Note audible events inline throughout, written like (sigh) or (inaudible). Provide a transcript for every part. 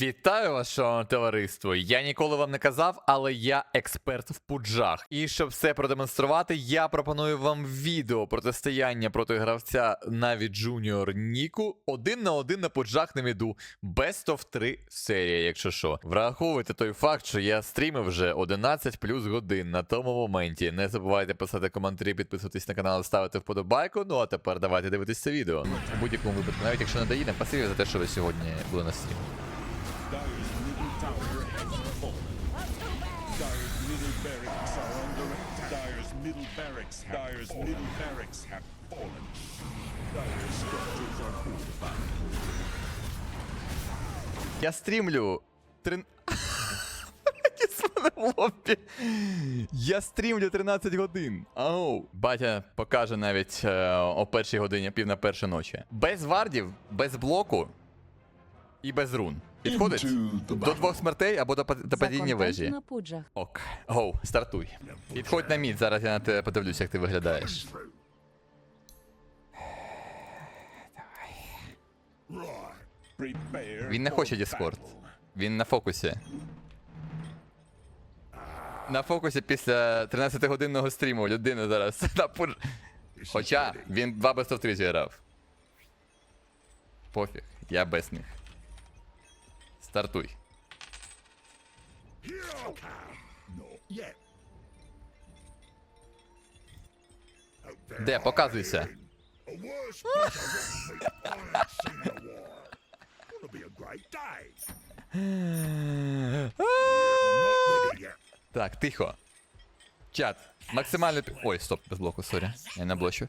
Вітаю вас, шановне товариство. Я ніколи вам не казав, але я експерт в пуджах. І щоб все продемонструвати, я пропоную вам відео протистояння проти гравця Наві Джуніор Ніку один на один на пуджах на міду. Best of 3 серія, якщо що. Враховуйте той факт, що я стрімив вже 11 плюс годин на тому моменті. Не забувайте писати коментарі, підписуватись на канал, ставити вподобайку. Ну а тепер давайте дивитись це відео. У будь-якому випадку, навіть якщо надоїде, спасибі за те, що ви сьогодні були на стрімі. Dyer's middle tower has fallen. Dyer's middle barracks are under attack. Dyer's middle barracks. have Dyer's fallen. middle barracks have fallen. Dyer's structures are fortified. Я стрімлю. Трин... В лобі. Я стрімлю 13 годин. Ау. Батя покаже навіть е, о першій годині, пів на першу ночі. Без вардів, без блоку і без рун. Підходить? До двох смертей або до, до падіння вежі. Ок. Гоу, стартуй. Підходь на мід, зараз я на тебе подивлюся, як ти виглядаєш. Він не хоче Діскорд. Він на фокусі. На фокусі після 13-годинного стріму людина зараз. (laughs) Хоча він два без 3 зіграв. Пофіг, я без них. Стартуй. Де, показуйся. Так, тихо. Чат. Максимально. Ой, стоп, без блоку, сорі. Я не блочу.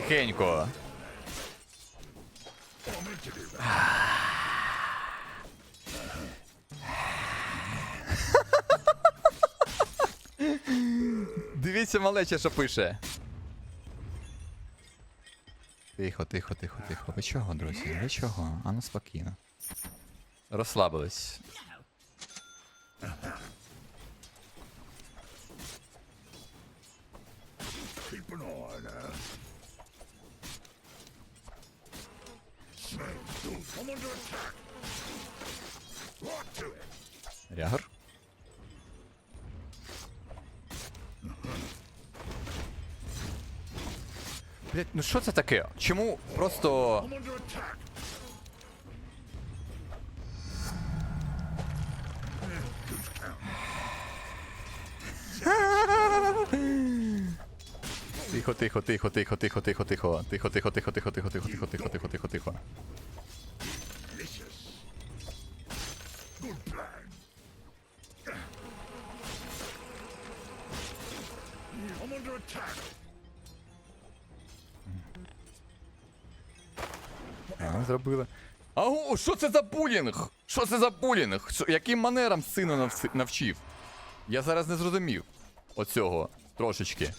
Тихенько. Дивіться, малече, що пише. Тихо, тихо, тихо, тихо. Ви чого, друзі? Ви чого? Ану спокійно. Розслабились. Keep an eye on her. Smells good. I'm under attack. Right to it. Рягор. Блять, ну що це таке? Чому просто. Attack. Тихо, тихо, тихо, тихо, тихо, тихо, тихо. Тихо, тихо, тихо, тихо, тихо, тихо, тихо, тихо, тихо, тихо, I'm under attack. А, зробили. Ау, що це за булінг? Що це за булінг? Що, яким манерам сина навси- навчив? Я зараз не зрозумів. Оцього. Трошечки.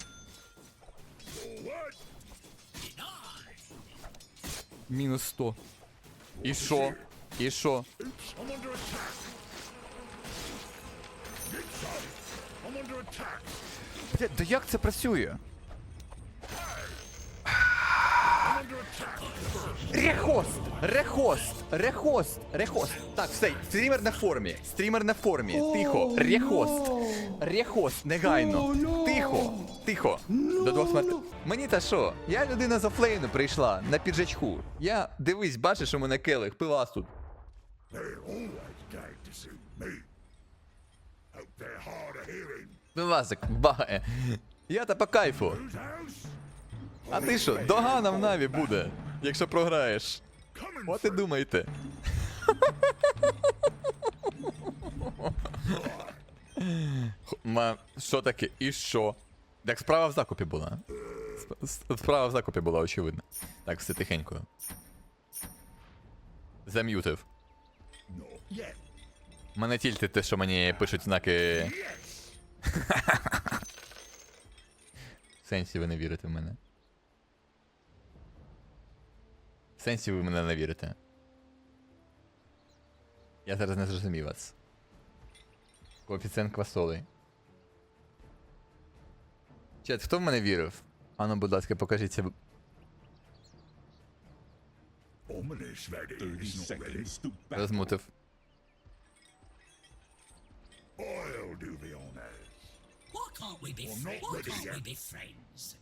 Мінус 100. І що? І що? Oops, I'm under attack. Get some. Блять, да як це працює? Рехост! Рехост! Рехост! Рехост! Так, все, стрімер на формі. Стрімер на формі. Тихо. Рехост. Рехост, негайно. Тихо. Тихо. До двох смертей. Мені та що? Я людина з офлейну прийшла на піджачку. Я дивись, бачиш, у мене келих, пивас тут. They're always to see me. Пивасик, багає. Я та по кайфу. А ти що, догана в наві буде, якщо програєш. От і думайте. Ма, що таке? І що? Так справа в закупі була. Сп- Справа в закупі була, очевидно. Так, все тихенько. Зам'ютив. Мене тільти те, що мені пишуть знаки. В (laughs) сенсі ви не вірите в мене. В сенсі ви мене не вірите. Я зараз не зрозумів вас. Коефіцієнт квасолей. Чет, хто в мене вірив? Ану, будь ласка, покажіться. Ominous ready. 30 seconds to battle. Розмутив. I'll do the honors. Why can't we be friends? Why ready can't yet. we be friends?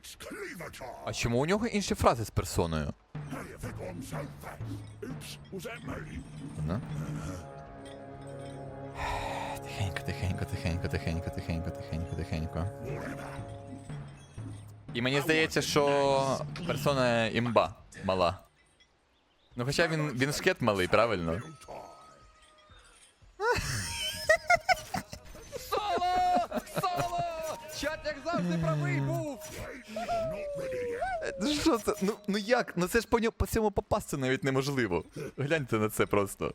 It's cleaver time. А чому у нього інші фрази з персоною? How do you think so fast? Oops, was that me? Ну? Тихенько, тихенько, тихенько, тихенько, тихенько, тихенько, тихенько. І мені здається, що персона імба мала. Ну хоча він, він шкет малий, правильно? Як завжди правий був! Ну що це? Ну, ну як? Ну це ж по, ньому, по цьому попасти навіть неможливо. Гляньте на це просто.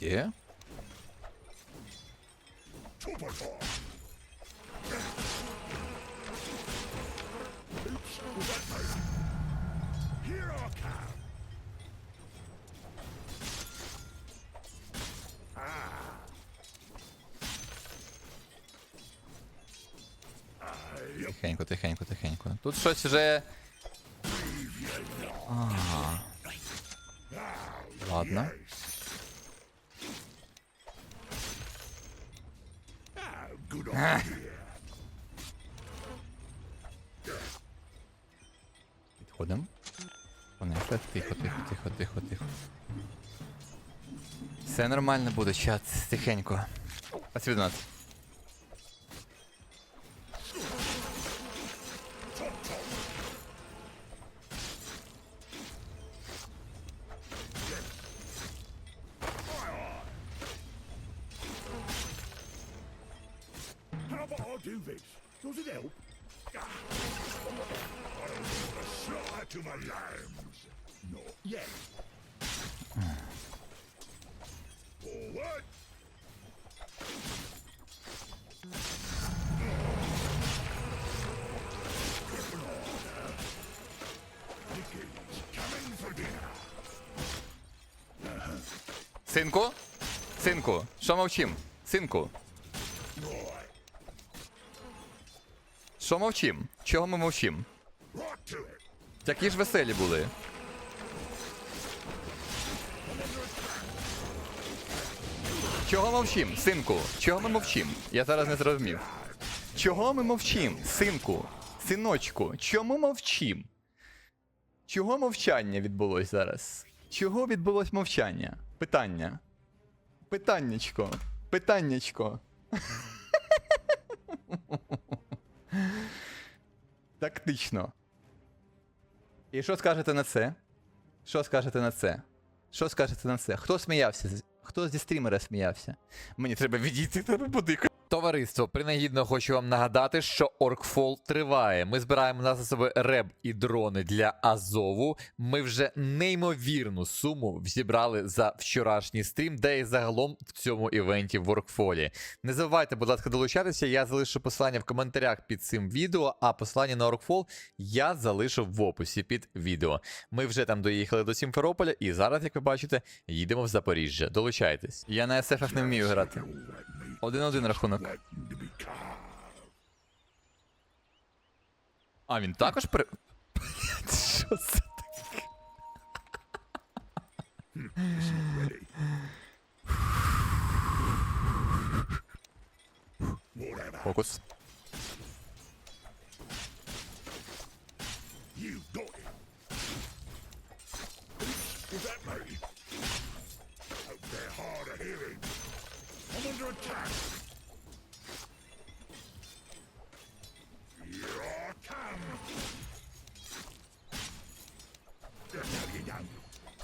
Є? Тихенько, тихенько, тихенько. Тут щось вже. Ага. Ладно. Підходимо. Понесли. Тихо, тихо, тихо, тихо, тихо. Все нормально буде, чат, тихенько. А до нас. Do this? Does it help? Ah. Slaughter to my lambs. Not yet. Forward. Синку? Синку, що мовчим? Синку. Що мовчим? Чого ми мовчим? Такі ж веселі були. Чого мовчим, синку? Чого ми мовчим? Я зараз не зрозумів. Чого ми мовчим, синку? Синочку, чому мовчим? Чого мовчання відбулось зараз? Чого відбулось мовчання? Питання. Питаннячко. Питаннячко. (laughs) Тактично. І що скажете на це? Що скажете на це? Що скажете на це? Хто сміявся? Хто зі стрімера сміявся? Мені треба відійти та подихати. Товариство, принагідно хочу вам нагадати, що Оркфол триває. Ми збираємо на засоби реб і дрони для Азову. Ми вже неймовірну суму зібрали за вчорашній стрім, де і загалом в цьому івенті в Оркфолі. Не забувайте, будь ласка, долучатися. Я залишу посилання в коментарях під цим відео, а посилання на Оркфол я залишу в описі під відео. Ми вже там доїхали до Сімферополя, і зараз, як ви бачите, їдемо в Запоріжжя. Долучайтесь. Я на СФ не вмію грати. Один-один рахунок. А, він також при. Що це таке? Фокус.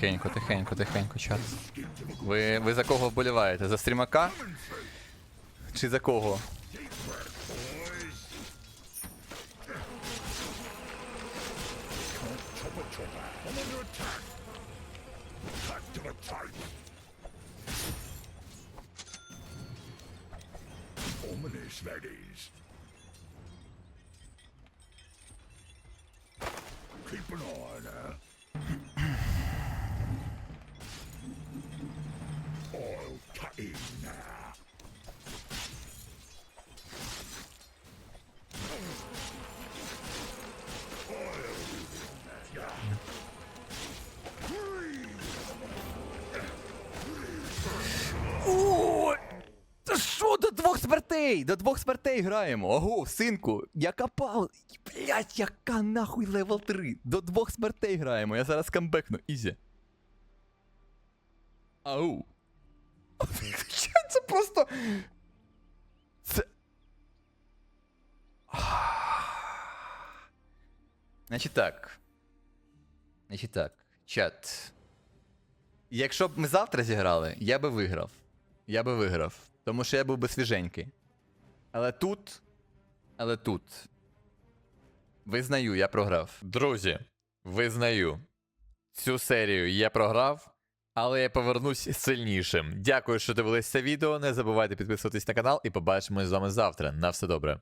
Тихенько, тихенько, тихенько, чат. Ви, ви за кого вболіваєте? За стрімака? Чи за кого? Keep an eye on her. Смертей? До двох смертей граємо. Ого, синку, яка пал. Блять, яка нахуй левел 3. До двох смертей граємо. Я зараз камбекну. Ізі. Ау. (laughs) Це просто. Це. Значить так. Значить так. Чат. Якщо б ми завтра зіграли, я би виграв. Я би виграв. Тому що я був би свіженький. Але тут. Але тут. Визнаю, я програв. Друзі, визнаю. Цю серію я програв, але я повернусь сильнішим. Дякую, що дивились це відео. Не забувайте підписуватись на канал і побачимось з вами завтра. На все добре.